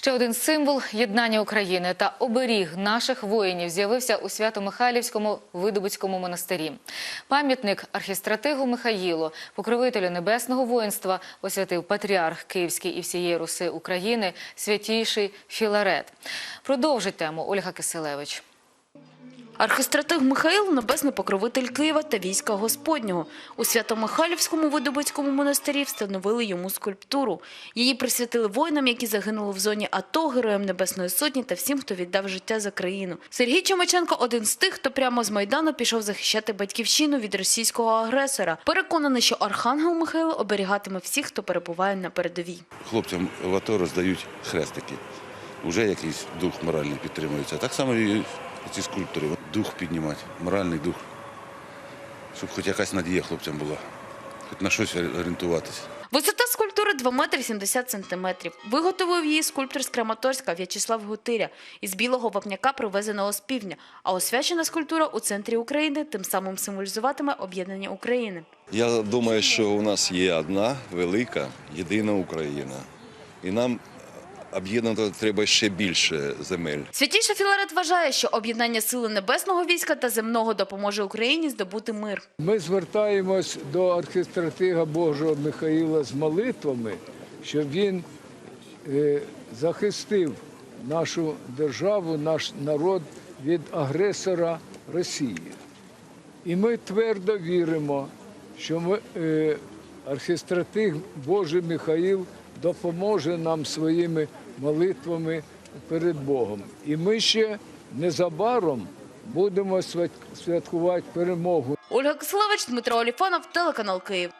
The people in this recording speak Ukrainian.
Ще один символ єднання України та оберіг наших воїнів з'явився у Свято-Михайлівському Видобицькому монастирі. Пам'ятник архістратигу Михаїлу, покровителю небесного воїнства, освятив патріарх Київський і всієї Руси України, святійший Філарет. Продовжить тему Ольга Киселевич. Архистратиг Михаїл – небесний покровитель Києва та війська Господнього. У Свято-Михайлівському Видобицькому монастирі встановили йому скульптуру. Її присвятили воїнам, які загинули в зоні АТО, героям Небесної Сотні та всім, хто віддав життя за країну. Сергій Чомаченко – один з тих, хто прямо з Майдану пішов захищати батьківщину від російського агресора. Переконаний, що Архангел Михайло оберігатиме всіх, хто перебуває на передовій. Хлопцям в АТО роздають хрестики. Уже якийсь дух моральний підтримується. Так само і ці скульптори. Дух піднімати, моральний дух. Щоб хоч якась надія хлопцям була, хоч на щось орієнтуватися. Висота скульптури 2 метри 70 сантиметрів. Виготовив її скульптор з Краматорська В'ячеслав Гутиря із білого вапняка, привезеного з півдня. А освячена скульптура у центрі України тим самим символізуватиме об'єднання України. Я думаю, що у нас є одна велика, єдина Україна. І нам об'єднати треба ще більше земель. Святіша Філарет вважає, що об'єднання сили небесного війська та земного допоможе Україні здобути мир. Ми звертаємось до архістратига Божого Михаїла з молитвами, щоб він е, захистив нашу державу, наш народ від агресора Росії. І ми твердо віримо, що ми, е, архістратиг Божий Михаїл допоможе нам своїми молитвами перед Богом. І ми ще незабаром будемо свят- святкувати перемогу Ольга Кислович, Дмитро Оліфанов, телеканал Київ.